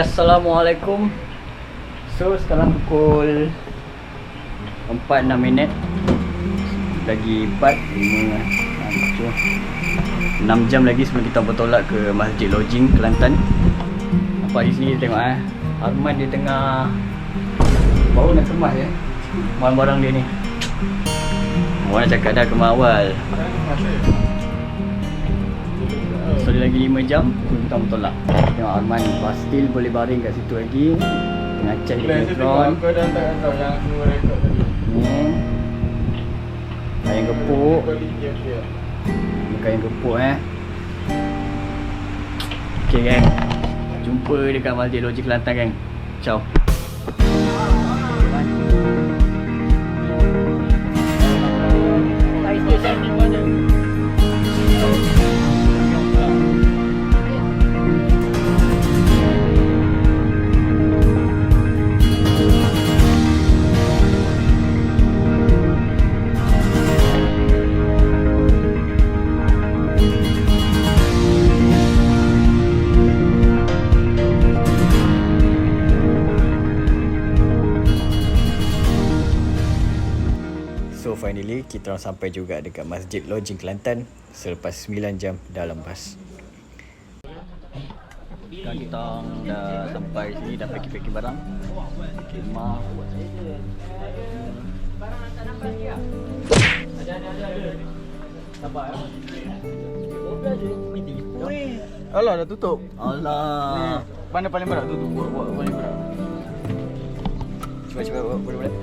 Assalamualaikum. So sekarang pukul 4.6 minit. Lagi 4 5 6 jam lagi sebelum kita bertolak ke Masjid Lodging Kelantan. Nampak di sini tengok eh? Arman dia tengah Baru nak kemas ya Barang-barang dia ni. Orang cakap dah kemas awal So dia lagi 5 jam kita bertolak. Tengok Arman Still boleh baring kat situ lagi. Tengah charge dia punya drone. Kau dah tak tahu yang aku rekod tadi. Ni gepuk. Dia dia. Bukan ayam gepuk eh. Okay gang Jumpa dekat Masjid Logik Kelantan gang Ciao finally kita orang sampai juga dekat Masjid Lodging Kelantan Selepas 9 jam dalam bas. Sekarang kita orang dah sampai sini dah packing-packing barang. Kemah Alah dah tutup. Allah Mana paling berat tutup? Buat buat paling berat. Cuba cuba boleh boleh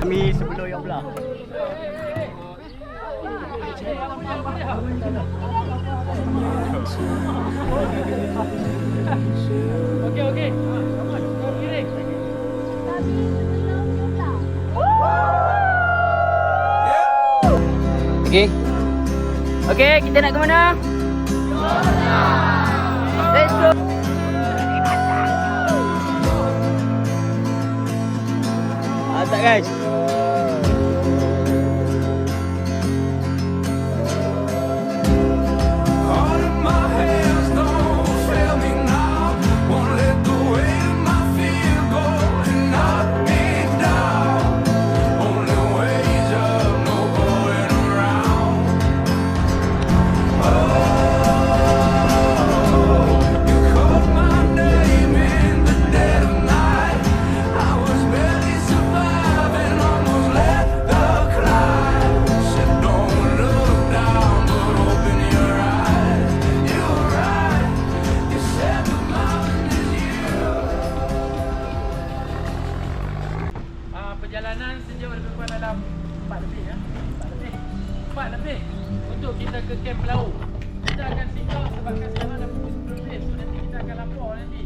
Kami sebelum yang belah Okey okey. Okey. Okey kita nak ke mana? Let's go. Mantap guys perjalanan sejauh lebih kurang dalam 4 lebih ya. 4 lebih. 4 lebih untuk kita ke Camp Pelau. Kita akan singgah sebabkan sekarang dah pukul 10 lebih. So nanti kita akan lapor nanti.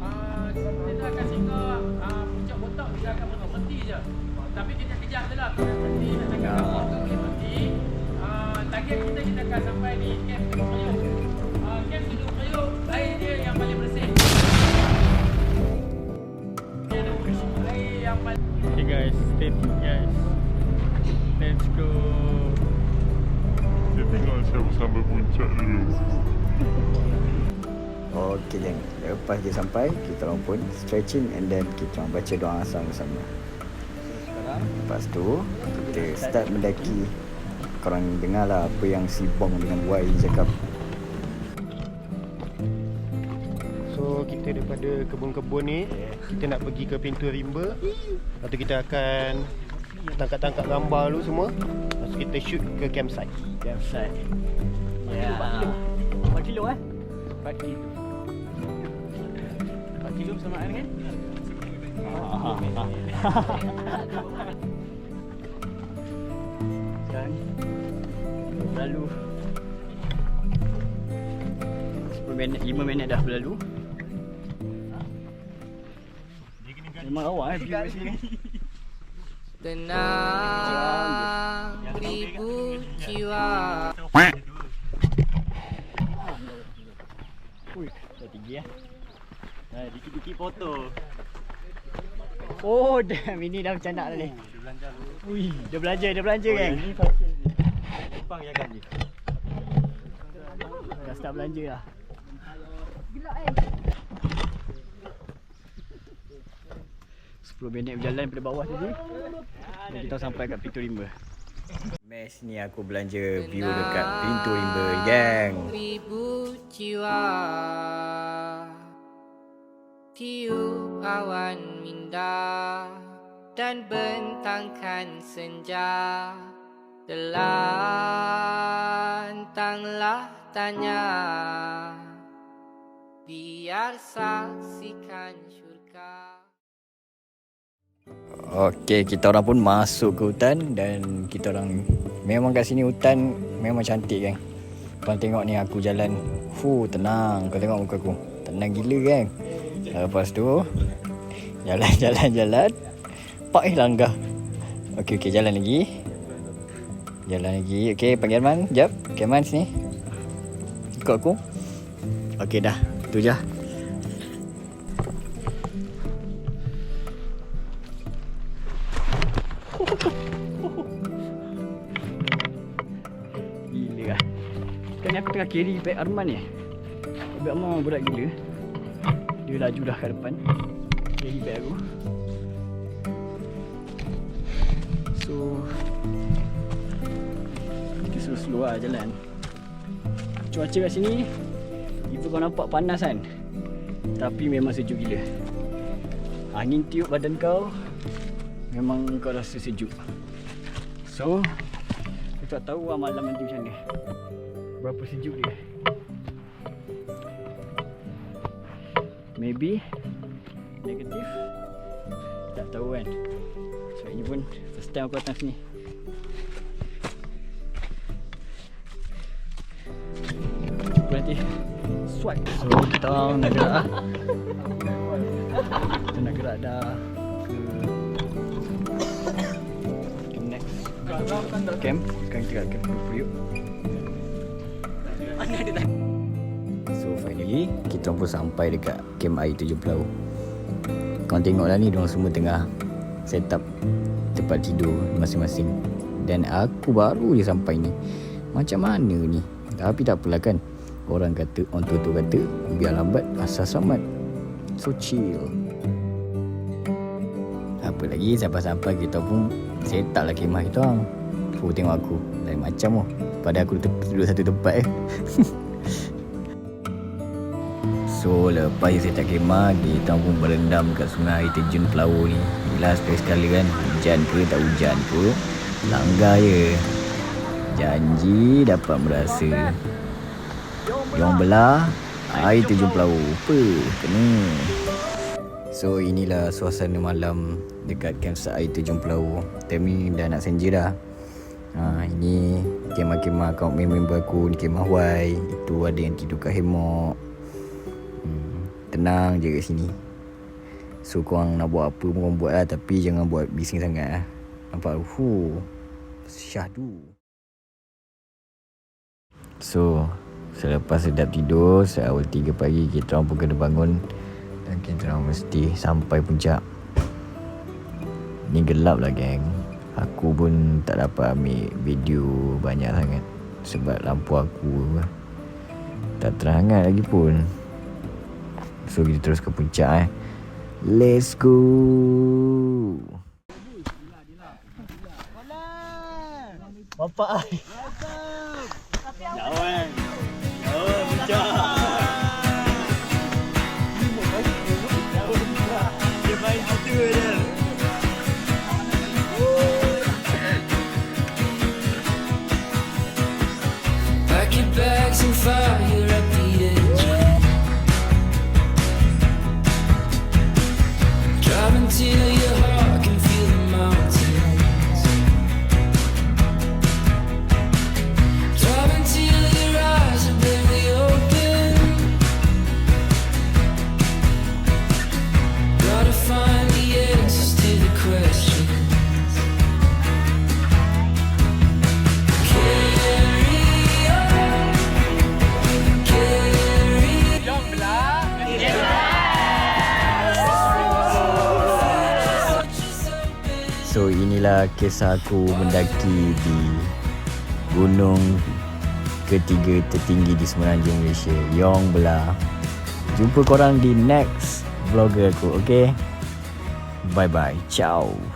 Ah kita akan singgah ah puncak botak kita akan berhenti je. Tapi kejap-kejap je lah. Kalau berhenti nak cakap lapor tu boleh berhenti. Ah target kita kita akan sampai di Camp Kedung Kriuk. Ah Camp Kedung Kriuk air dia yang paling bersih. Go. Dia tengok siapa sampai puncak dulu. Okey geng Lepas dia sampai Kita orang pun stretching And then kita orang baca doa asal bersama Lepas tu Kita start mendaki. Korang dengar lah Apa yang si Bong dengan Y ni cakap. So kita daripada kebun-kebun ni Kita nak pergi ke pintu rimba. Lepas tu kita akan Tangkap-tangkap gambar dulu semua Lepas kita shoot ke campsite. Campsite. Ya 4 kilo eh. 4 kilo 4 kilo bersamaan kan Kan Berlalu. 10 minit 5 minit dah berlalu. Memang awak eh view kat sini Tenang ribu jiwa Ui, dah tinggi eh. Ha, dikit-dikit foto. Oh, damn. Ini dah macam nak dah ni. Dia belanja Ui, dia belanja, dia belanja kan. Ini fashion ni. Jepang ya kan. Dah start belanja lah. Gila eh. 10 minit berjalan daripada bawah tadi. Dan kita sampai kat pintu rimba. Mes ni aku belanja view dekat pintu rimba, gang. ribu jiwa Tiup awan minda Dan bentangkan senja Telantanglah tanya Biar saksikan syurga Okey, kita orang pun masuk ke hutan dan kita orang memang kat sini hutan memang cantik kan. Kau tengok ni aku jalan. Fu, tenang. Kau tengok muka aku. Tenang gila kan. Lepas tu jalan jalan jalan. Pak eh langgar. Okey okey jalan lagi. Jalan lagi. Okey, panggil Arman. Jap. Okey Arman sini. Ikut aku. Okey dah. Tu je. Carry beg Arman ni Beg Arman berat gila. Dia laju dah kat depan. Carry beg aku. So Kita slow-slow lah jalan. Cuaca kat sini Even kau nampak panas kan? Tapi memang sejuk gila. Angin tiup badan kau Memang kau rasa sejuk. So Aku tak tahu lah malam nanti macam ni Berapa sejuk dia? Maybe Negatif Tak tahu kan. So ini pun First time aku datang sini. Jumpa nanti Swipe. So kita nak gerak lah Kita nak gerak dah Ke? Next. Camp. Sekarang kita kat camp Priuk So finally Kita pun sampai dekat Camp air tujuh pulau. Kau tengok lah ni Diorang semua tengah Set up Tempat tidur Masing-masing. Dan aku baru je sampai ni. Macam mana ni? Tapi tak apalah kan? Orang kata Orang tua tu kata Biar lambat Asal selamat. So chill. Apa lagi? Sampai-sampai kita pun Set up lah kemah kita orang. Fuh tengok aku. Lain macam oh Pada aku duduk satu tempat eh. So lepas set up kemah Kita pun berendam kat sungai terjun Pelawu ni. Yelah sekali-sekali kan Hujan ke tak hujan ke Langgar je. Janji dapat merasa. Yang belah Air terjun Pelawu Apa Kena? So inilah suasana malam dekat campsite air terjun Pelawu. Time ni dah nak senja dah. Ha, ini kemah-kemah kaum member aku ni kemah Y. Itu ada yang tidur kat hemok. Hmm, tenang je kat sini. So korang nak buat apa pun korang buat lah Tapi jangan buat bising sangat lah Nampak Huh Syahdu So Selepas sedap tidur Seawal 3 pagi Kita orang pun kena bangun Dan kita orang mesti Sampai puncak Ni gelap lah geng Aku pun tak dapat ambil video banyak sangat Sebab lampu aku Tak terang sangat lagi pun. So kita terus ke puncak eh. Let's go! Bapak. Ai. Jauh Jauh So inilah kisah aku mendaki di gunung ketiga tertinggi di semenanjung Malaysia Yong Belah. Jumpa korang di next vlogger aku okay? Bye bye Ciao